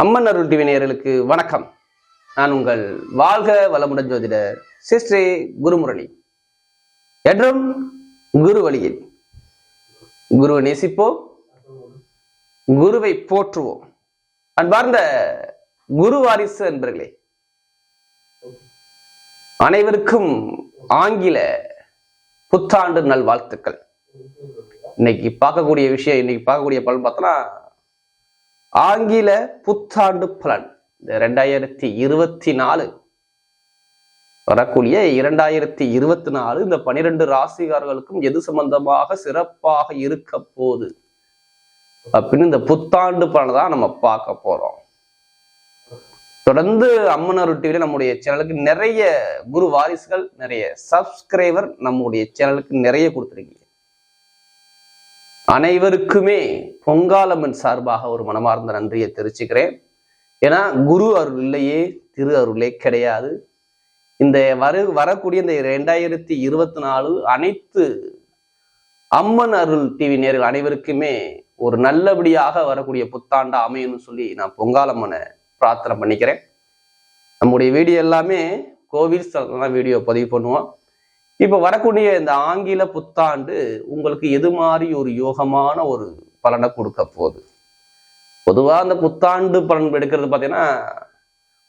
அம்மன் அருள் டிவினியர்களுக்கு வணக்கம். நான் உங்கள் வாழ்க வளமுடன் ஜோதிடர் சிஸ்ரீ குருமுரளி. என்றும் குரு வழியில் குருவை நேசிப்போம் குருவை போற்றுவோம். அன்பார்ந்த குரு வாரிசு என்பர்களே அனைவருக்கும் ஆங்கில புத்தாண்டு நல்வாழ்த்துக்கள். இன்னைக்கு பார்க்கக்கூடிய விஷயம் இன்னைக்கு பார்க்கக்கூடிய பலன் பார்த்தோன்னா ஆங்கில புத்தாண்டு பலன். இந்த ரெண்டாயிரத்தி இருபத்தி நாலு வரக்கூடிய இரண்டாயிரத்தி இருபத்தி நாலு இந்த பனிரெண்டு ராசிகாரர்களுக்கும் எது சம்பந்தமாக சிறப்பாக இருக்க போகுது? அப்படின்னு இந்த புத்தாண்டு பலனை தான் நம்ம பார்க்க போறோம். தொடர்ந்து அம்மனர் டிவியில நம்முடைய சேனலுக்கு நிறைய குரு வாரிசுகள் நிறைய சப்ஸ்கிரைபர் நம்முடைய சேனலுக்கு நிறைய கொடுத்துருக்கீங்க. அனைவருக்குமே பொங்காலம்மன் சார்பாக ஒரு மனமார்ந்த நன்றியை தெரிவிச்சுக்கிறேன். ஏன்னா குரு அருள் இல்லையே திரு அருளே கிடையாது. இந்த வரு வரக்கூடிய இந்த ரெண்டாயிரத்தி இருபத்தி நாலு அனைத்து அம்மன் அருள் டிவி நேர்கள் அனைவருக்குமே ஒரு நல்லபடியாக வரக்கூடிய புத்தாண்டா அமையணும்னு சொல்லி நான் பொங்காலம்மனை பிரார்த்தனை பண்ணிக்கிறேன். நம்முடைய வீடியோ எல்லாமே கோவில் வீடியோ பதிவு பண்ணுவோம். இப்போ வரக்கூடிய இந்த ஆங்கில புத்தாண்டு உங்களுக்கு எது மாதிரி ஒரு யோகமான ஒரு பலனை கொடுக்க போகுது? பொதுவாக அந்த புத்தாண்டு பலன் எடுக்கிறது பார்த்தீங்கன்னா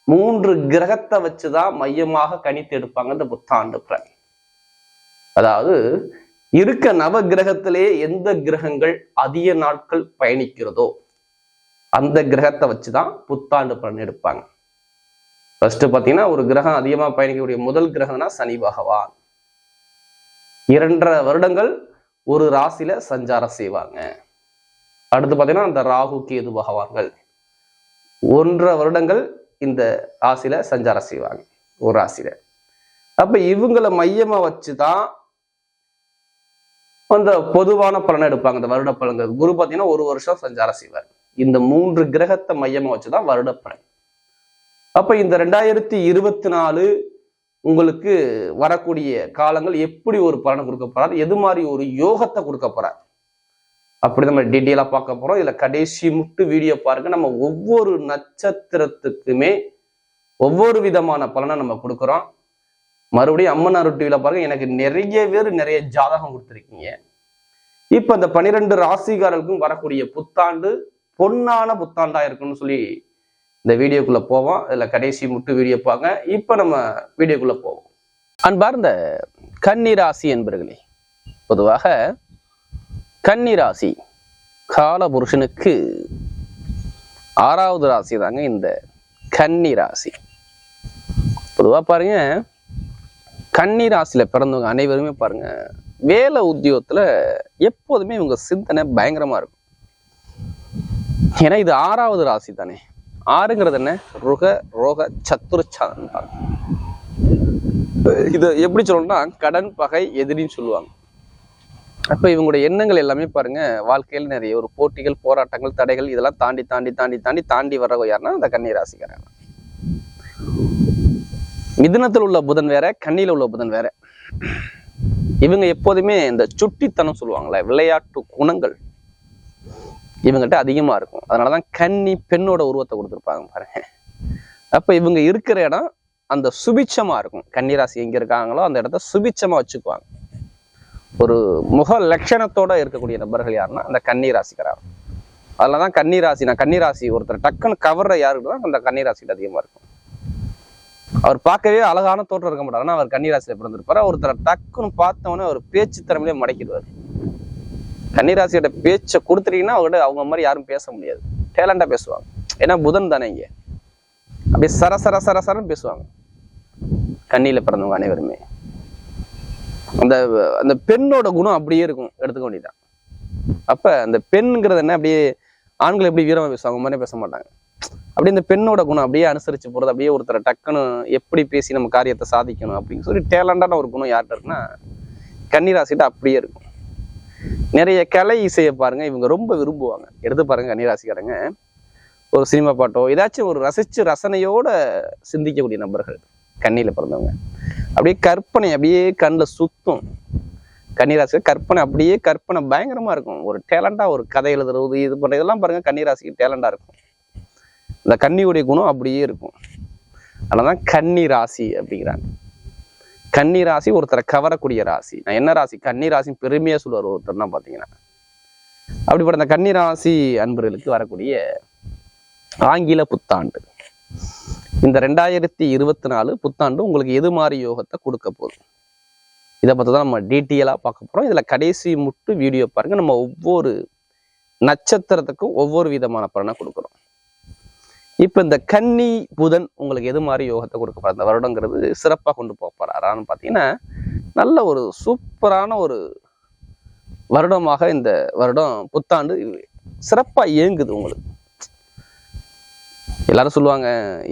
மூன்று கிரகத்தை வச்சு தான் மையமாக கணித்து எடுப்பாங்க இந்த புத்தாண்டு பலன். அதாவது இருக்க நவ கிரகத்திலே எந்த கிரகங்கள் அதிக நாட்கள் பயணிக்கிறதோ அந்த கிரகத்தை வச்சு தான் புத்தாண்டு பலன் எடுப்பாங்க. ஃபர்ஸ்ட் பார்த்தீங்கன்னா ஒரு கிரகம் அதிகமாக பயணிக்கக்கூடிய முதல் கிரகம்னா சனி பகவான். இரண்டரை வருடங்கள் ஒரு ராசியில சஞ்சாரம் செய்வாங்க. அடுத்து பார்த்தீங்கன்னா அந்த ராகு கேது பகவான்கள் ஒன்றரை வருடங்கள் இந்த ராசியில சஞ்சாரம் செய்வாங்க ஒரு ராசியில. அப்ப இவங்களை மையமா வச்சுதான் அந்த பொதுவான பலனை எடுப்பாங்க. இந்த வருட பலன்கள் குரு பார்த்தீங்கன்னா ஒரு வருஷம் சஞ்சாரம் செய்வார். இந்த மூன்று கிரகத்தை மையமா வச்சுதான் வருட பலன் அப்ப இந்த ரெண்டாயிரத்தி இருபத்தி நாலு உங்களுக்கு வரக்கூடிய காலங்கள் எப்படி ஒரு பலனை கொடுக்க போறாரு? எது மாதிரி ஒரு யோகத்தை கொடுக்க போறார்? அப்படி நம்ம டீட்டெயிலாக பார்க்க போறோம். இதில் கடைசி முட்டு வீடியோ பாருங்க. நம்ம ஒவ்வொரு நட்சத்திரத்துக்குமே ஒவ்வொரு விதமான பலனை நம்ம கொடுக்குறோம். மறுபடியும் அம்மனார் டிவியில் பாருங்க. எனக்கு நிறைய பேர் நிறைய ஜாதகம் கொடுத்துருக்கீங்க. இப்போ இந்த பனிரெண்டு ராசிகாரர்களுக்கும் வரக்கூடிய புத்தாண்டு பொன்னான புத்தாண்டா இருக்குன்னு சொல்லி இந்த வீடியோக்குள்ள போவோம். இதுல கடைசி முட்டு வீடியோ பாங்க இப்ப நம்ம வீடியோக்குள்ள போவோம். அன்பார்ந்த கன்னிராசி என்பர்களே பொதுவாக கன்னிராசி கால புருஷனுக்கு ஆறாவது ராசி தாங்க இந்த கன்னி ராசி பொதுவாக பாருங்க கன்னி ராசியில பிறந்தவங்க அனைவருமே பாருங்க வேலை உத்தியோகத்துல எப்போதுமே இவங்க சிந்தனை பயங்கரமா இருக்கும். ஏன்னா இது ஆறாவது ராசி தானே. ஆறுங்கிறது என்ன? ருக ரோக சத்துருச்சாதன் இது எப்படி சொல்லணும்னா கடன் பகை எதிரின்னு சொல்லுவாங்க. அப்ப இவங்களுடைய எண்ணங்கள் எல்லாமே பாருங்க வாழ்க்கையில் நிறைய ஒரு போட்டிகள் போராட்டங்கள் தடைகள் இதெல்லாம் தாண்டி தாண்டி தாண்டி தாண்டி தாண்டி வர்றவங்க யாருன்னா அந்த கன்னி ராசிக்காரங்க. மிதுனத்தில் உள்ள புதன் வேற கண்ணியில் உள்ள புதன் வேற. இவங்க எப்போதுமே இந்த சுட்டித்தனம் சொல்லுவாங்களே விளையாட்டு குணங்கள். இவங்ககிட்ட அதிகமாக இருக்கும். அதனாலதான் கன்னி பெண்ணோட உருவத்தை கொடுத்துருப்பாங்க பாருங்க. அப்போ இவங்க இருக்கிற இடம் அந்த சுபிச்சமாக இருக்கும். கன்னிராசி எங்கே இருக்காங்களோ அந்த இடத்த சுபிச்சமாக வச்சுக்குவாங்க. ஒரு முக லட்சணத்தோட இருக்கக்கூடிய நபர்கள் யாருன்னா அந்த கன்னிராசிக்காரர் அதில் தான் கன்னிராசி நான் கன்னிராசி ஒருத்தர் டக்குன்னு கவர்ற யாருக்கு தான் அந்த கன்னிராசிட்டு அதிகமாக இருக்கும். அவர் பார்க்கவே அழகான தோற்றம் இருக்க மாட்டார். ஆனால் அவர் கன்னிராசியில் பிறந்திருப்பார். ஒருத்தர் டக்குன்னு பார்த்தவொன்னே அவர் பேச்சு திறமையிலே மடக்கிடுவார். கன்னிராசியோட பேச்சை கொடுத்துட்டீங்கன்னா அவங்ககிட்ட அவங்க மாதிரி யாரும் பேச முடியாது. டேலண்டா பேசுவாங்க. ஏன்னா புதன் தானே இங்கே. அப்படியே சர சர சர சரன்னு பேசுவாங்க. கண்ணியில பிறந்தவங்க அனைவருமே. அந்த அந்த பெண்ணோட குணம் அப்படியே இருக்கும். எடுத்துக்க வேண்டியதான் அப்ப அந்த பெண்ங்கிறது என்ன? அப்படியே ஆண்கள் எப்படி வீரமாக பேசுவாங்க? அவங்க மாதிரி பேச மாட்டாங்க. அப்படியே இந்த பெண்ணோட குணம் அப்படியே அனுசரித்து போகிறது அப்படியே ஒருத்தரை டக்குன்னு எப்படி பேசி நம்ம காரியத்தை சாதிக்கணும் அப்படின்னு சொல்லி டேலண்டான ஒரு குணம் யார்கிட்ட இருக்குன்னா கன்னிராசிட்ட அப்படியே இருக்கும். நிறைய கலை இசையை பாருங்க இவங்க ரொம்ப விரும்புவாங்க. எடுத்து பாருங்க கன்னிராசிக்காரங்க ஒரு சினிமா பாட்டோ ஏதாச்சும் ஒரு ரசிச்சு ரசனையோட சிந்திக்கக்கூடிய நபர்கள் கண்ணியில பிறந்தவங்க. அப்படியே கற்பனை அப்படியே கண்ணில் சுத்தும். கன்னிராசி கற்பனை அப்படியே கற்பனை பயங்கரமா இருக்கும். ஒரு டேலண்டா ஒரு கதை எழுதுறது இது பண்றது இதெல்லாம் பாருங்க கன்னிராசிக்கு டேலண்டா இருக்கும். இந்த கன்னியுடைய குணம் அப்படியே இருக்கும். அதனாலதான் கன்னி ராசி அப்படிங்கிறாங்க. கன்னி ராசி ஒருத்தரை கவரக்கூடிய ராசி. நான் என்ன ராசி? கன்னி ராசி பெருமையாக சொல்லுவார் ஒருத்தர்னா பார்த்தீங்கன்னா அப்படிப்பட்ட அந்த கன்னி ராசி அன்பர்களுக்கு வரக்கூடிய ஆங்கில புத்தாண்டு. இந்த ரெண்டாயிரத்தி இருபத்தி நாலு புத்தாண்டு உங்களுக்கு எது மாதிரி யோகத்தை கொடுக்க போகுது? இதை பற்றி தான் நம்ம டீட்டெயிலாக பார்க்க போகிறோம் இதில் கடைசி முட்டு வீடியோ பாருங்க. நம்ம ஒவ்வொரு நட்சத்திரத்துக்கும் ஒவ்வொரு விதமான பலனை கொடுக்குறோம். இப்போ இந்த கன்னி புதன் உங்களுக்கு எது மாதிரி யோகத்தை கொடுக்க போறார்? இந்த வருடங்கிறது சிறப்பாக கொண்டு போக போறாரான்னு பார்த்தீங்கன்னா நல்ல ஒரு சூப்பரான ஒரு வருடமாக இந்த வருடம் புத்தாண்டு சிறப்பாக இயங்குது உங்களுக்கு. எல்லாரும் சொல்லுவாங்க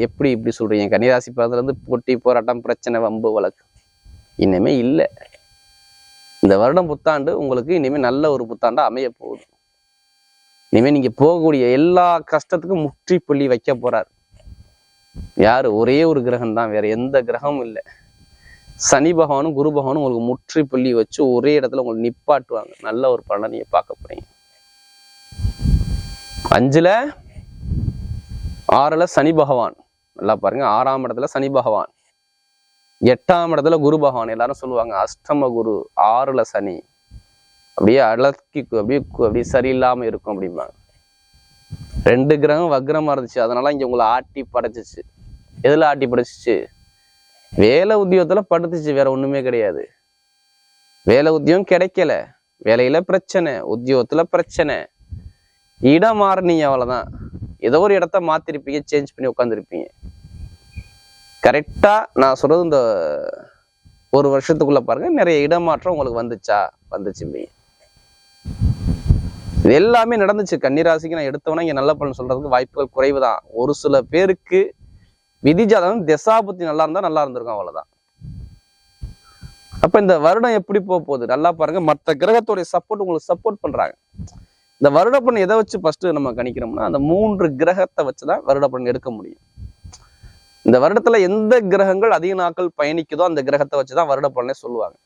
எப்படி இப்படி சொல்றீங்க? கன்னிராசி பிறந்ததுலேருந்து போட்டி போராட்டம் பிரச்சனை வம்பு வழக்கு. இனிமே இல்லை. இந்த வருடம் புத்தாண்டு உங்களுக்கு இனிமே நல்ல ஒரு புத்தாண்டா அமைய போகுது. இனிமேல் நீங்கள் போகக்கூடிய எல்லா கஷ்டத்துக்கும் முற்றுப்புள்ளி வைக்க போகிறார் யாரு? ஒரே ஒரு கிரகம் தான் வேற எந்த கிரகமும் இல்லை. சனி பகவானும் குரு பகவானும் உங்களுக்கு முற்றுப்புள்ளி வச்சு ஒரே இடத்துல உங்களுக்கு நிப்பாட்டுவாங்க. நல்ல ஒரு பலனை நீங்கள் பார்க்க போகிறீங்க அஞ்சில் ஆறில் சனி பகவான். நல்லா பாருங்க ஆறாம் இடத்துல சனி பகவான். எட்டாம் இடத்துல குரு பகவான். எல்லாரும் சொல்லுவாங்க அஷ்டம குரு ஆறுல சனி. அப்படியே அலக்கி அப்படியே அப்படியே சரியில்லாமல் இருக்கும் அப்படிம்பாங்க. ரெண்டு கிரகம் வக்ரமாக இருந்துச்சு. அதனால இங்கே உங்களை ஆட்டி படைச்சிச்சு. எதில் ஆட்டி படைச்சிச்சு? வேலை உத்தியோகத்தில் படுத்துச்சு. வேற ஒன்றுமே கிடையாது. வேலை உத்தியோகம் கிடைக்கல. வேலையில பிரச்சனை உத்தியோகத்துல பிரச்சனை. இடம் மாறினீங்க அவ்வளோதான் ஏதோ ஒரு இடத்த மாத்திருப்பீங்க சேஞ்ச் பண்ணி உட்காந்துருப்பீங்க கரெக்டாக நான் சொல்றது இந்த ஒரு வருஷத்துக்குள்ள பாருங்க. நிறைய இடமாற்றம் உங்களுக்கு வந்துச்சா? வந்துச்சும்பீங்க இது எல்லாமே நடந்துச்சு. கன்னிராசிக்கு நான் எடுத்தவொன்னே இங்கே நல்ல பலன் சொல்றதுக்கு வாய்ப்புகள் குறைவு தான் ஒரு சில பேருக்கு விதிஜாதகம் திசாபுத்தி நல்லா இருந்தா நல்லா இருந்திருக்கும் அவ்வளவுதான். அப்ப இந்த வருடம் எப்படி போக போகுது? நல்லா பாருங்க. மற்ற கிரகத்துடைய சப்போர்ட் உங்களுக்கு சப்போர்ட் பண்றாங்க. இந்த வருடப்பண் எதை வச்சு ஃபர்ஸ்ட் நம்ம கணிக்கிறோம்னா அந்த மூன்று கிரகத்தை வச்சுதான் தான் பலன் எடுக்க முடியும். இந்த வருடத்துல எந்த கிரகங்கள் அதிக நாட்கள் பயணிக்குதோ அந்த கிரகத்தை வச்சுதான் தான் பலனே சொல்லுவாங்க.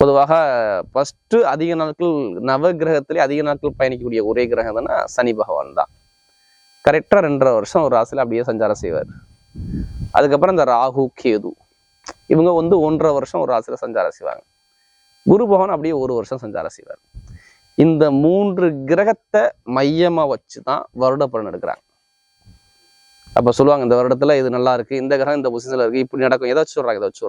பொதுவாக ஃபஸ்ட்டு அதிக நாட்கள் நவ கிரகத்திலே அதிக நாட்கள் பயணிக்கக்கூடிய ஒரே கிரகம் தானே சனி பகவான் தான். கரெக்டாக ரெண்டரை வருஷம் ஒரு ராசியில் அப்படியே சஞ்சாரம் செய்வார். அதுக்கப்புறம் இந்த ராகு கேது இவங்க வந்து ஒன்றரை வருஷம் ஒரு ராசியில் சஞ்சாரம் செய்வாங்க. குரு பகவான் அப்படியே ஒரு வருஷம் சஞ்சாரம் செய்வார். இந்த மூன்று கிரகத்தை மையமா வச்சு தான் வருட பலன் எடுக்கிறாங்க. அப்போ சொல்லுவாங்க இந்த வருடத்தில் இது நல்லா இருக்கு இந்த கிரகம் இந்த பொசிஷனில் இருக்கு இப்படி நடக்கும் எதை வச்சு சொல்றாங்க இதை வச்சு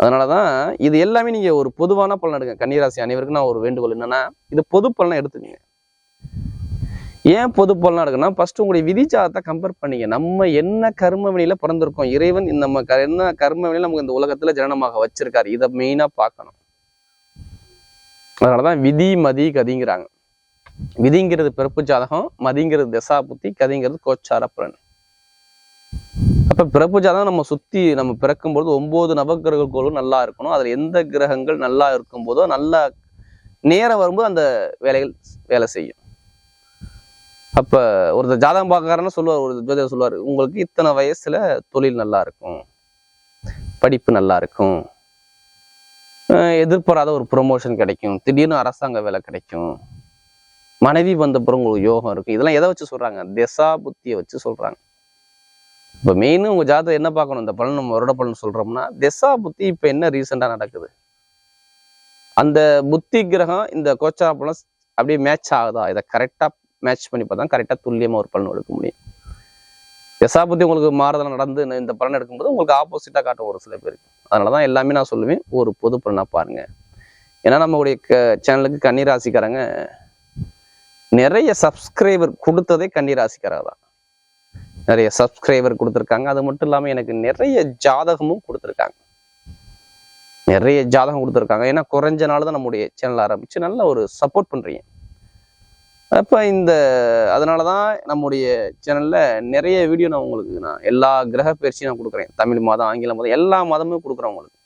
அதனால அதனாலதான் இது எல்லாமே நீங்க ஒரு பொதுவான பலன் எடுங்க. கன்னிராசி அனைவருக்கும் நான் ஒரு வேண்டுகோள் என்னன்னா இது பொது பலனை எடுத்துக்கீங்க. ஏன் பொது பலனாக இருக்குன்னா ஃபர்ஸ்ட் உங்களுடைய விதி கம்பேர் பண்ணீங்க. நம்ம என்ன கர்ம வினையில பிறந்திருக்கோம்? இறைவன் நம்ம க- என்ன கர்ம வினையில நமக்கு இந்த உலகத்துல ஜனனமாக வச்சிருக்காரு? இதை மெயினா பார்க்கணும். அதனாலதான் விதி மதி கதிங்கிறாங்க. விதிங்கிறது பிறப்பு ஜாதகம் மதிங்கிறது தசா புத்தி கதிங்கிறது கோச்சார பலன். அப்போ பிறப்பு ஜாதகம் நம்ம சுத்தி நம்ம பிறக்கும்போது ஒன்பது நவக்கிரகங்களும் நல்லா இருக்கணும். அதுல எந்த கிரகங்கள் நல்லா இருக்கும் போதோ நல்லா நேரம் வரும்போது அந்த வேலைகள் வேலை செய்யும். அப்ப ஒருத்தர் ஜாதகம் பார்க்கறாருன்னு சொல்லுவார் ஒரு ஜோதிடர் சொல்லுவார் உங்களுக்கு இத்தனை வயசுல தொழில் நல்லா இருக்கும் படிப்பு நல்லா இருக்கும் அஹ் எதிர்பாராத ஒரு ப்ரொமோஷன் கிடைக்கும் திடீர்னு அரசாங்க வேலை கிடைக்கும் மனைவி வந்த உங்களுக்கு யோகம் இருக்கும். இதெல்லாம் எதை வச்சு சொல்றாங்க? திசா புத்தியை வச்சு சொல்றாங்க. இப்போ மெயின் உங்க ஜாதகம் என்ன பார்க்கணும்? இந்த பலன் நம்ம வருட பலன் சொல்றோம்னா திசா புத்தி இப்போ என்ன ரீசெண்டாக நடக்குது? அந்த புத்தி கிரகம் இந்த கோச்சார பலன் அப்படியே மேட்ச் ஆகுதா? இதை கரெக்டா மேட்ச் பண்ணி பார்த்தா கரெக்டா துல்லியமா ஒரு பலன் எடுக்க முடியும். திசா புத்தி உங்களுக்கு மாறுதல் நடந்து இந்த- பலன் எடுக்கும்போது உங்களுக்கு ஆப்போசிட்டா காட்டும் ஒரு சில பேருக்கு அதனாலதான் எல்லாமே நான் சொல்லுவேன். ஒரு பொது பலனாக பாருங்க. ஏன்னா நம்மளுடைய சேனலுக்கு கன்னிராசிக்காரங்க நிறைய சப்ஸ்கிரைபர் கொடுத்ததே கன்னிராசிக்காரங்க தான். நிறைய சப்ஸ்கிரைபர் கொடுத்துருக்காங்க. அது மட்டும் இல்லாமல் எனக்கு நிறைய ஜாதகமும் கொடுத்துருக்காங்க. நிறைய ஜாதகம் கொடுத்துருக்காங்க. ஏன்னா குறைஞ்ச நாள் தான் நம்முடைய சேனல் ஆரம்பித்து நல்ல ஒரு சப்போர்ட் பண்ணுறீங்க அப்போ இந்த அதனால தான் நம்முடைய சேனலில் நிறைய வீடியோ நான் உங்களுக்கு நான் எல்லா கிரக பயிற்சியும் நான் கொடுக்குறேன். தமிழ் மதம் ஆங்கில மதம் எல்லா மதமும் கொடுக்குறேன் உங்களுக்கு.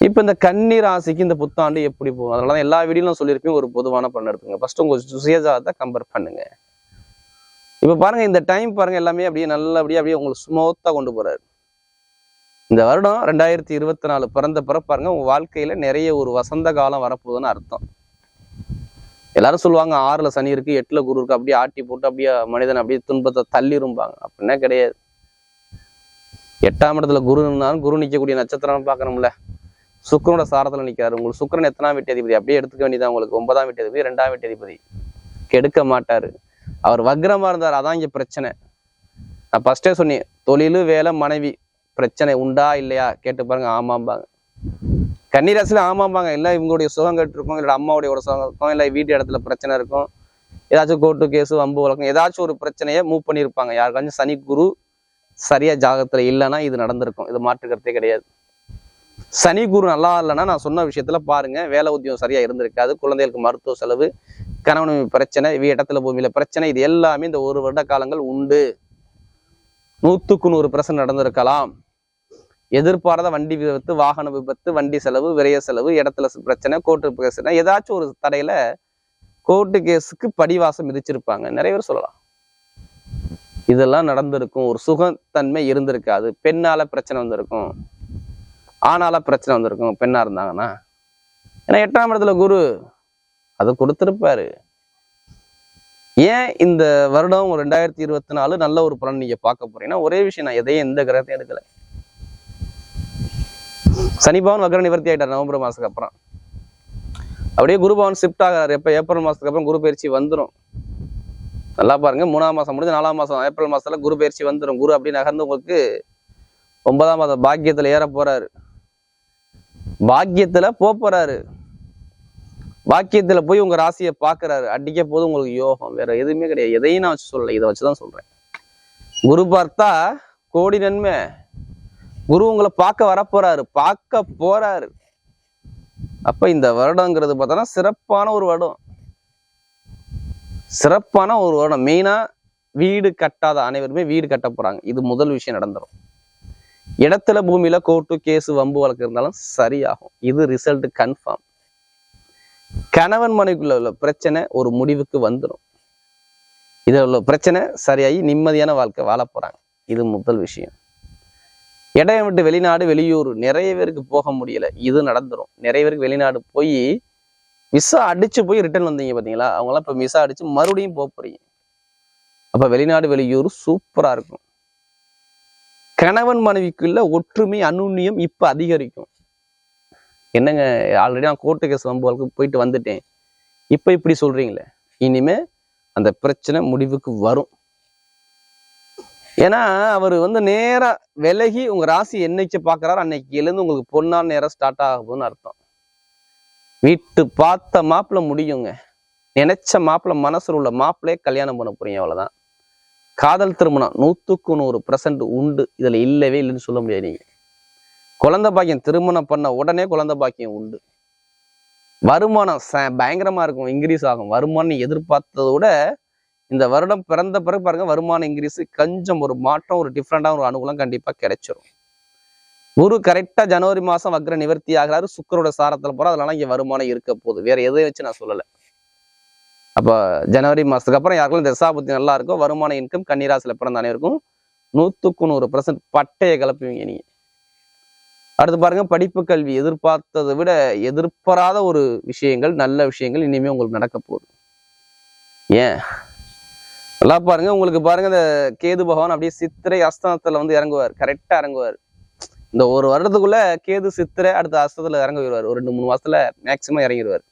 இப்போ இந்த கன்னி ராசிக்கு இந்த புத்தாண்டு எப்படி போகும்? அதனால தான் எல்லா வீடியோலும் சொல்லியிருப்பேன். ஒரு பொதுவான பலன் எடுத்துங்க ஃபஸ்ட்டு உங்கள் சுயஜாதத்தை கம்பேர் பண்ணுங்கள் இப்போ பாருங்க இந்த டைம் பாருங்க எல்லாமே அப்படியே நல்லபடியாக அப்படியே உங்களுக்கு ஸ்மூத்தாக கொண்டு போறாரு. இந்த வருடம் ரெண்டாயிரத்தி இருபத்தி நாலு பிறந்த பிறகு பாருங்க உங்க வாழ்க்கையில நிறைய ஒரு வசந்த காலம் வரப்போகுதுன்னு அர்த்தம். எல்லாரும் சொல்லுவாங்க ஆறுல சனி இருக்கு எட்டுல குரு இருக்கு அப்படியே ஆட்டி போட்டு அப்படியே மனிதன் அப்படியே துன்பத்தை தள்ளிரும்பாங்க. அப்படின்னா கிடையாது. எட்டாம் இடத்துல குரு இருந்தாலும் குரு நிக்கக்கூடிய நட்சத்திரம் பார்க்கணும்ல. சுக்கரனோட சாரத்தில் நிக்கிறாரு. உங்களுக்கு சுக்கிரன் எத்தனாம் வீட்டு அதிபதி? அப்படியே எடுத்துக்க வேண்டியதான் உங்களுக்கு. ஒன்பதாம் வீட்டு அதிபதி ரெண்டாம் வீட்டு அதிபதி. கெடுக்க மாட்டாரு. அவர் வக்ரமா இருந்தார். அதான் இங்க பிரச்சனை. நான் ஃபஸ்ட்டே சொன்னேன் தொழிலு வேலை மனைவி பிரச்சனை உண்டா இல்லையா? கேட்டு பாருங்க ஆமாம்பாங்க. கன்னிராசியில் ஆமாம்பாங்க. இல்லை இவங்களுடைய சுகம் கேட்டிருக்கும் இல்லை அம்மாவுடைய ஒரு சுகம் இருக்கும் இல்லை வீட்டு இடத்துல பிரச்சனை இருக்கும். ஏதாச்சும் கோர்ட்டு கேஸு வம்பு வழக்கம் ஏதாச்சும் ஒரு பிரச்சனையை மூவ் பண்ணியிருப்பாங்க. யாருக்காச்சும் சனி குரு சரியா ஜாகத்துல இல்லைன்னா இது நடந்திருக்கும். இது மாற்றுக்கிறதே கிடையாது. சனி குரு நல்லா இல்லைன்னா நான் சொன்ன விஷயத்துல பாருங்க வேலை உத்தியோகம் சரியா இருந்திருக்காது. குழந்தைகளுக்கு மருத்துவ செலவு கணவன் பிரச்சனை வீ- இடத்துல பூமியில் பிரச்சனை இது எல்லாமே இந்த ஒரு வருட காலங்கள் உண்டு. நூற்றுக்கு நூறு பிரச்சனை நடந்திருக்கலாம். எதிர்பாராத வண்டி விபத்து வாகன விபத்து வண்டி செலவு விரைய செலவு இடத்துல பிரச்சனை கோர்ட்டு பிரச்சனை ஏதாச்சும் ஒரு தடையில கோர்ட்டு கேஸுக்கு படிவாசம் மிதிச்சிருப்பாங்க நிறைய பேர் சொல்லலாம். இதெல்லாம் நடந்திருக்கும். ஒரு சுகத்தன்மை இருந்திருக்காது. பெண்ணால பிரச்சனை வந்திருக்கும். ஆணால பிரச்சனை வந்திருக்கும். பெண்ணா இருந்தாங்கன்னா. ஏன்னா எட்டாம் இடத்துல குரு அதை கொடுத்திருப்பாரு. ஏன் இந்த வருடம் ரெண்டாயிரத்தி இருபத்தி நாலு நல்ல ஒரு பலன் நீங்க பார்க்க போறீங்கன்னா ஒரே விஷயம் நான் எதையும் எந்த கிரகத்தையும் எடுக்கல. சனிபவன் வக்கர நிவர்த்தி ஆயிட்டார் நவம்பர் மாசத்துக்கு அப்புறம். அப்படியே குரு பவன் ஷிஃப்ட் ஆகிறார். எப்ப? ஏப்ரல் மாசத்துக்கு அப்புறம் குரு பயிற்சி வந்துடும் நல்லா பாருங்க. மூணாம் மாசம் முடிஞ்சு நாலாம் மாசம் ஏப்ரல் மாசத்துல குரு பயிற்சி வந்துடும் குரு அப்படி நகர்ந்து உங்களுக்கு ஒன்பதாம் மாதம் பாக்கியத்துல ஏற போறாரு. பாக்கியத்துல போறாரு. வாக்கியத்துல போய் உங்க ராசியை பாக்குறாரு அடிக்க போது உங்களுக்கு யோகம். வேற எதுவுமே கிடையாது. எதையும் நான் வச்சு சொல்லல. இதை வச்சுதான் சொல்றேன். குரு பார்த்தா கோடி நன்மை. குரு உங்களை பார்க்க வரப்போறாரு. பார்க்க போறாரு. அப்ப இந்த வருடங்கிறது பார்த்தோன்னா சிறப்பான ஒரு வருடம். சிறப்பான ஒரு வருடம். மெயினா வீடு கட்டாத அனைவருமே வீடு கட்ட போறாங்க. இது முதல் விஷயம் நடந்துரும். இடத்துல பூமியில கோர்ட்டு கேஸ் வம்பு வழக்கு இருந்தாலும் சரியாகும். இது ரிசல்ட் கன்ஃபார்ம் கணவன் மனைவிக்குள்ள உள்ள பிரச்சனை ஒரு முடிவுக்கு வந்துடும் இதுல உள்ள பிரச்சனை சரியாகி நிம்மதியான வாழ்க்கை வாழ போறாங்க. இது முதல் விஷயம். இடையை விட்டு வெளிநாடு வெளியூர் நிறைய பேருக்கு போக முடியல. இது நடந்துரும். நிறைய பேருக்கு வெளிநாடு போய் விசா அடிச்சு போய் ரிட்டர்ன் வந்தீங்க பாத்தீங்களா? அவங்களாம் இப்போ விசா அடிச்சு மறுபடியும் போக போறீங்க. அப்ப வெளிநாடு வெளியூர் சூப்பரா இருக்கும். கணவன் மனைவிக்குள்ள ஒற்றுமை அனுண்ணியம் இப்ப அதிகரிக்கும். என்னங்க ஆல்ரெடி நான் கோர்ட்டு கேஸ் வம்புகளுக்கு போயிட்டு வந்துட்டேன். இப்போ இப்படி சொல்றீங்களே? இனிமே அந்த பிரச்சனை முடிவுக்கு வரும். ஏன்னா அவர் வந்து நேரா விலகி உங்க ராசி என்னைக்கு பார்க்குறாரு அன்னைக்கு எழுந்து உங்களுக்கு பொண்ணான நேரம் ஸ்டார்ட் ஆகுதுன்னு அர்த்தம். வீட்டு பார்த்த மாப்பிள்ள முடியுங்க. நினைச்ச மாப்பிள்ள மனசில் உள்ள மாப்பிள்ளையே கல்யாணம் பண்ண போறீங்க அவ்வளோதான் காதல் திருமணம் நூற்றுக்கு நூறு பர்சன்ட் உண்டு. இதில் இல்லவே இல்லைன்னு சொல்ல முடியாது நீங்கள் குழந்த பாக்கியம் திருமணம் பண்ண உடனே குழந்த பாக்கியம் உண்டு. வருமானம் ச- பயங்கரமாக இருக்கும் இன்க்ரீஸ் ஆகும். வருமானம் எதிர்பார்த்ததை விட இந்த வருடம் பிறந்த பிறகு பாருங்கள் வருமானம் இன்க்ரீஸ் கொஞ்சம் ஒரு மாற்றம் ஒரு டிஃப்ரெண்ட்டாக ஒரு அனுகூலம் கண்டிப்பாக கிடைச்சிரும். குரு கரெக்டாக ஜனவரி மாதம் வக்ர நிவர்த்தி ஆகிறாரு சுக்கரோட சாரத்தில் போகிறோம் அதனால இங்கே வருமானம் இருக்க போகுது. வேற எதை வச்சு நான் சொல்லலை. அப்போ ஜனவரி மாதத்துக்கு அப்புறம் யாருக்கும் தசாபுத்தி நல்லா இருக்கும் வருமான இன்கம் கன்னிராசில பிறந்த அனைவருக்கும் நூற்றுக்கு நூறு பர்சன்ட் பட்டையை கிளப்புவீங்க நீங்கள் அடுத்து பாருங்க படிப்பு கல்வி எதிர்பார்த்ததை விட எதிர்பாராத ஒரு விஷயங்கள் நல்ல விஷயங்கள் இனிமே உங்களுக்கு நடக்க போகுது. ஏன்? நல்லா பாருங்க உங்களுக்கு பாருங்க இந்த கேது பகவான் அப்படியே சித்திரை அஸ்தானத்துல வந்து இறங்குவார். கரெக்டா இறங்குவார். இந்த ஒரு வருடத்துக்குள்ள கேது சித்திரை அடுத்த அஸ்தத்துல இறங்க ஒரு ரெண்டு மூணு மாசத்துல மேக்சிமம் இறங்கிடுவார்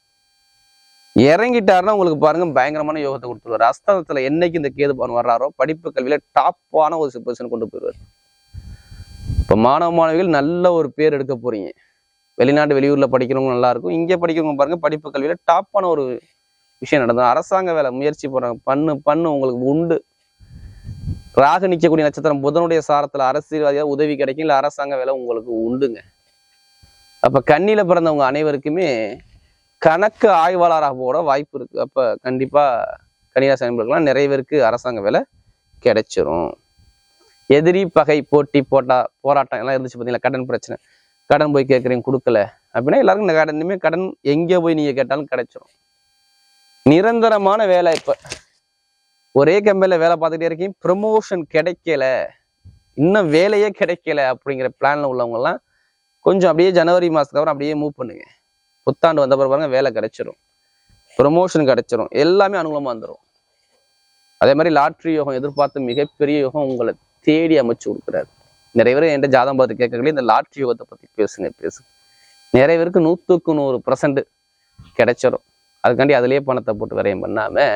இறங்கிட்டாருன்னா உங்களுக்கு பாருங்க பயங்கரமான யோகத்தை கொடுத்துருவார். அஸ்தானத்துல என்னைக்கு இந்த கேது பகவான் வர்றாரோ படிப்பு கல்வியில டாப்பான ஒரு பொசிஷன் கொண்டு போயிடுவார். இப்போ மாணவ மாணவிகள் நல்ல ஒரு பேர் எடுக்க போறீங்க. வெளிநாட்டு வெளியூரில் படிக்கிறவங்க நல்லாயிருக்கும் இங்கே படிக்கிறவங்க பாருங்க படிப்பு கல்வியில் டாப்பான ஒரு விஷயம் நடந்தது. அரசாங்க வேலை முயற்சி போகிறாங்க பண்ணு பண்ணு உங்களுக்கு உண்டு. ராகு நிக்கக்கூடிய நட்சத்திரம் புதனுடைய சாரத்தில் அரசியல்வாதியாக உதவி கிடைக்கும். இல்லை அரசாங்க வேலை உங்களுக்கு உண்டுங்க. அப்போ கண்ணியில் பிறந்தவங்க அனைவருக்குமே கணக்கு ஆய்வாளராக போட வாய்ப்பு இருக்குது அப்போ கண்டிப்பாக கன்னிராசி அன்பர்களுக்கெல்லாம் நிறைய பேருக்கு அரசாங்க வேலை கிடைச்சிரும். எதிரி பகை போட்டி போட்டா போராட்டம் எல்லாம் இருந்துச்சு பார்த்தீங்களா கடன் பிரச்சனை. கடன் போய் கேட்குறீங்க கொடுக்கல. அப்படின்னா எல்லாருக்கும் இந்த கடனுமே கடன் எங்கே போய் நீங்கள் கேட்டாலும் கிடைச்சிரும். நிரந்தரமான வேலை இப்போ. ஒரே கம்பெனியில் வேலை பார்த்துட்டே இருக்கீங்க ப்ரமோஷன் கிடைக்கல. இன்னும் வேலையே கிடைக்கல அப்படிங்கிற பிளானில் உள்ளவங்கெல்லாம் கொஞ்சம் அப்படியே ஜனவரி மாதத்துக்கு அப்புறம் அப்படியே மூவ் பண்ணுங்க. புத்தாண்டு வந்த பிறகு பாருங்க வேலை கிடைச்சிரும். ப்ரொமோஷன் கிடைச்சிரும். எல்லாமே அனுகூலமாக வந்துடும் அதே மாதிரி லாட்ரி யோகம் எதிர்பார்த்து மிகப்பெரிய யோகம் உங்களுக்கு. தேடி அமைச்சு கொடுக்குறாரு. நிறைய பேர் என்கிட்ட ஜாதகம் பார்த்து கேட்கக்கூடிய இந்த லாட்ரி யோகத்தை பத்தி பேசுங்க பேசுங்க. நிறைய பேருக்கு நூற்றுக்கு நூறு பர்சன்ட் கிடைச்சிரும். அதுக்காண்டி அதுலயே பணத்தை போட்டு விரயம் பண்ணாம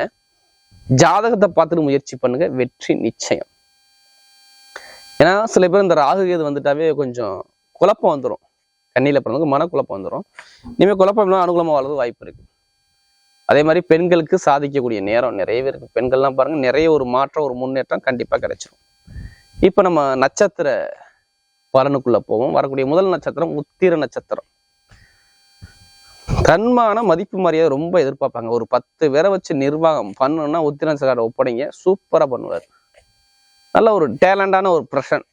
ஜாதகத்தை பார்த்துட்டு முயற்சி பண்ணுங்க வெற்றி நிச்சயம். ஏன்னா சில பேர் இந்த ராகு கேது வந்துட்டாவே கொஞ்சம் குழப்பம் வந்துடும் கண்ணியில் பிறந்தவங்க மனக்குழப்பம் வந்துடும் இனிமேல் குழப்பம் அனுகூலமாக அனுகூலமா வாழ்றது வாய்ப்பு இருக்கு. அதே மாதிரி பெண்களுக்கு சாதிக்கக்கூடிய நேரம் நிறைய பேருக்கு. பெண்கள்லாம் பாருங்க நிறைய ஒரு மாற்றம் ஒரு முன்னேற்றம் கண்டிப்பா கிடைச்சிடும் இப்போ நம்ம நட்சத்திர பலனுக்குள்ள போவோம். வரக்கூடிய முதல் நட்சத்திரம் உத்திர நட்சத்திரம். தன்மான மதிப்பு மரியாதை ரொம்ப எதிர்பார்ப்பாங்க. ஒரு பத்து பேரை வச்சு நிர்வாகம் பண்ணணும்னா உத்திர நட்சத்திர ஒப்படைங்க. சூப்பராக பண்ணுவார். நல்ல ஒரு டேலண்டான ஒரு பிரஷன்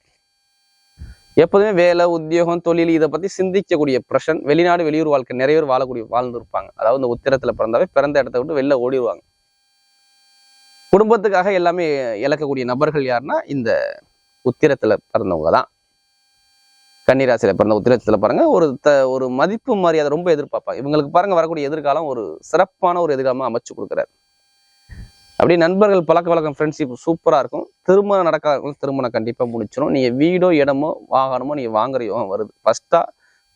எப்போதுமே வேலை உத்தியோகம் தொழில் இதை பற்றி சிந்திக்கக்கூடிய பிரஷன் வெளிநாடு வெளியூர் வாழ்க்கை நிறைய பேர் வாழக்கூடிய வாழ்ந்துருப்பாங்க. அதாவது இந்த உத்திரத்தில் பிறந்தாவே பிறந்த இடத்த விட்டு வெளில ஓடிடுவாங்க. குடும்பத்துக்காக எல்லாமே இழக்கக்கூடிய நபர்கள் யாருன்னா இந்த உத்திரத்தில் பிறந்தவங்க தான் கன்னிராசியில் பிறந்த உத்திரத்தில் பாருங்க ஒரு த ஒரு மதிப்பு மரியாதை ரொம்ப எதிர்பார்ப்பாங்க. இவங்களுக்கு பாருங்க வரக்கூடிய எதிர்காலம் ஒரு சிறப்பான ஒரு எதிர்காலமாக அமைச்சு கொடுக்குறாரு. அப்படியே நண்பர்கள் பழக்க வழக்கம் ஃப்ரெண்ட்ஷிப் சூப்பராக இருக்கும். திருமணம் நடக்காத திருமணம் கண்டிப்பாக முடிச்சிடும் நீங்கள் வீடோ இடமோ வாகனமோ நீங்கள் வாங்குற யோகம் வருது. ஃபஸ்ட்டாக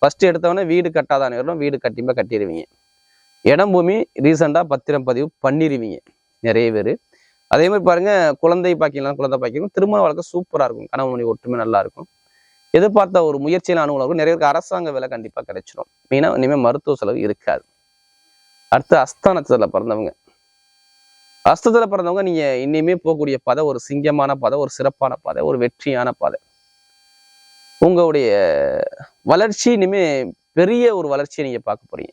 ஃபஸ்ட்டு எடுத்தவொடனே வீடு கட்டாதான நேரம் வீடு கண்டிப்பா கட்டிடுவீங்க இடம் பூமி ரீசெண்டாக பத்திரம் பதிவு பண்ணிடுவீங்க நிறைய பேர். அதே மாதிரி பாருங்க குழந்தை பாக்கியெல்லாம் குழந்தை பாக்கியம் திருமண வாழ்க்கை சூப்பரா இருக்கும். கணவன் மணி ஒற்றுமை நல்லா இருக்கும். எதிர்பார்த்த ஒரு முயற்சியில் அனுகூலம் இருக்கும். நிறைய பேருக்கு அரசாங்க வேலை கண்டிப்பா கிடைச்சிடும் மெயினா இனிமேல் மருத்துவ செலவு இருக்காது. அடுத்து அஸ்தானத்துல பிறந்தவங்க. அஸ்தத்துல பிறந்தவங்க நீங்க இன்னுமே போகக்கூடிய பாதை ஒரு சிங்கமான பாதை ஒரு சிறப்பான பாதை ஒரு வெற்றியான பாதை. உங்களுடைய வளர்ச்சி இனிமே பெரிய ஒரு வளர்ச்சியை நீங்க பார்க்க போறீங்க.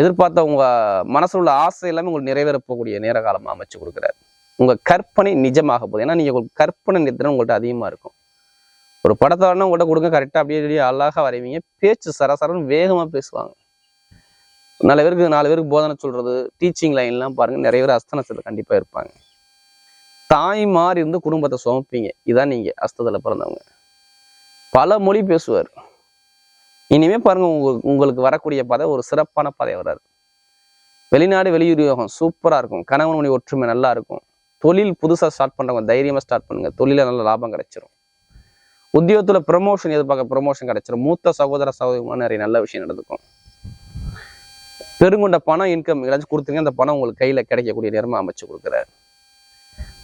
எதிர்பார்த்த உங்கள் மனசில் உள்ள ஆசை எல்லாமே உங்களுக்கு நிறைவேற போகக்கூடிய நேர காலமாக அமைச்சு கொடுக்குறாரு. உங்கள் கற்பனை நிஜமாக போகுது. ஏன்னா நீங்கள் உங்களுக்கு கற்பனை நித்திரம் உங்கள்கிட்ட அதிகமாக இருக்கும். ஒரு படத்தை வேணா உங்கள்கிட்ட கொடுங்க. கரெக்டாக அப்படியே அப்படியே அழகாக வரைவீங்க. பேச்சு சரசரன்னு வேகமாக பேசுவாங்க. நாலு பேருக்கு நாலு பேருக்கு போதனை சொல்கிறது டீச்சிங் லைன்லாம் பாருங்கள் நிறைய பேர் அஸ்தனத்தில் கண்டிப்பாக இருப்பாங்க. தாய் மாறி இருந்து குடும்பத்தை சுமப்பீங்க. இதான் நீங்கள் அஸ்தத்தில் பிறந்தவங்க. பல மொழி பேசுவார். இனிமே பாருங்க உங்க உங்களுக்கு வரக்கூடிய பதை ஒரு சிறப்பான பாதை வராது. வெளிநாடு வெளியூர் யோகம் சூப்பரா இருக்கும். கணவன் மணி ஒற்றுமை நல்லா இருக்கும். தொழில் புதுசா ஸ்டார்ட் பண்றவங்க தைரியமாக ஸ்டார்ட் பண்ணுங்க. தொழில நல்ல லாபம் கிடைச்சிரும். உத்தியோகத்தில் ப்ரமோஷன் எதிர்பார்க்க ப்ரமோஷன் கிடைச்சிரும். மூத்த சகோதர சகோதரமான நிறைய நல்ல விஷயம் நடந்துக்கும். பெருங்கொண்ட பணம் இன்கம் ஏதாச்சும் கொடுத்துருங்க அந்த பணம் உங்களுக்கு கையில கிடைக்கக்கூடிய நேரமாக அமைச்சு கொடுக்குறாரு.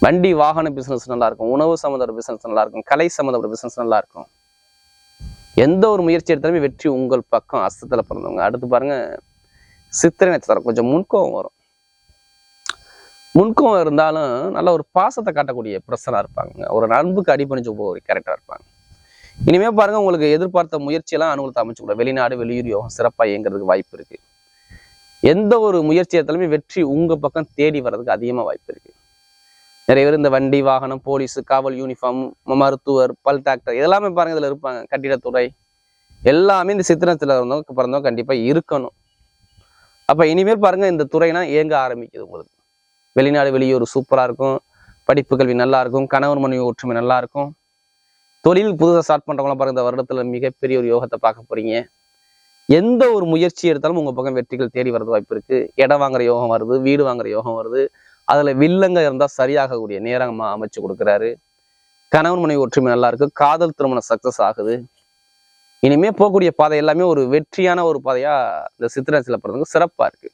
வண்டி வாகன பிஸ்னஸ் நல்லா இருக்கும். உணவு சம்மந்தப்பட்ட பிசினஸ் நல்லா இருக்கும். கலை சம்மந்தப்பட்ட பிசினஸ் நல்லா இருக்கும். எந்த ஒரு முயற்சி எடுத்தாலுமே வெற்றி உங்கள் பக்கம் அஸ்தத்தில் பிறந்தவங்க. அடுத்து பாருங்க சித்திரை நட்சத்திரம். கொஞ்சம் முன்கோவம் வரும். முன்கோவம் இருந்தாலும் நல்ல ஒரு பாசத்தை காட்டக்கூடிய பிரசனாக இருப்பாங்க. ஒரு அன்புக்கு போக ஒரு கேரக்டராக இருப்பாங்க. இனிமேல் பாருங்கள் உங்களுக்கு எதிர்பார்த்த முயற்சியெல்லாம் அனுகூலத்தை அமைச்சு கூட வெளிநாடு வெளியூர் யோகம் சிறப்பாக இயங்குறதுக்கு வாய்ப்பு இருக்கு. எந்த ஒரு முயற்சி எடுத்தாலுமே வெற்றி உங்கள் பக்கம் தேடி வர்றதுக்கு அதிகமாக வாய்ப்பு இருக்குது நிறைய பேர் இந்த வண்டி வாகனம் போலீஸ் காவல் யூனிஃபார்ம் மருத்துவர் பல் டாக்டர் இதெல்லாமே பாருங்க இதில் இருப்பாங்க. கட்டிடத்துறை எல்லாமே இந்த சித்திரத்தில் இருந்தவங்க பிறந்தவங்க கண்டிப்பாக இருக்கணும். அப்போ இனிமேல் பாருங்க இந்த துறைனா இயங்க ஆரம்பிக்குது உங்களுக்கு. வெளிநாடு வெளியூர் சூப்பராக இருக்கும். படிப்பு கல்வி நல்லா இருக்கும். கணவன் மனைவி ஒற்றுமை நல்லா இருக்கும். தொழில் புதுசாக ஸ்டார்ட் பண்ணுறவங்களாம் பாருங்க இந்த வருடத்தில் மிகப்பெரிய ஒரு யோகத்தை பார்க்க போறீங்க. எந்த ஒரு முயற்சி எடுத்தாலும் உங்கள் பக்கம் வெற்றிகள் தேடி வரது வாய்ப்பு இருக்குது இடம் வாங்குற யோகம் வருது வீடு வாங்குற யோகம் வருது. அதில் வில்லங்க இருந்தால் சரியாகக்கூடிய நேரமா அமைச்சு கொடுக்குறாரு. கணவன் மனைவி ஒற்றுமை நல்லா இருக்கு. காதல் திருமணம் சக்ஸஸ் ஆகுது. இனிமே போகக்கூடிய பாதை எல்லாமே ஒரு வெற்றியான ஒரு பாதையா இந்த சித்திரத்தில் பிறந்தவங்க சிறப்பா இருக்கு.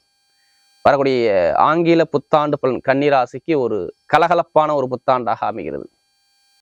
வரக்கூடிய ஆங்கில புத்தாண்டு பலன் கன்னிராசிக்கு ஒரு கலகலப்பான ஒரு புத்தாண்டாக அமைகிறது.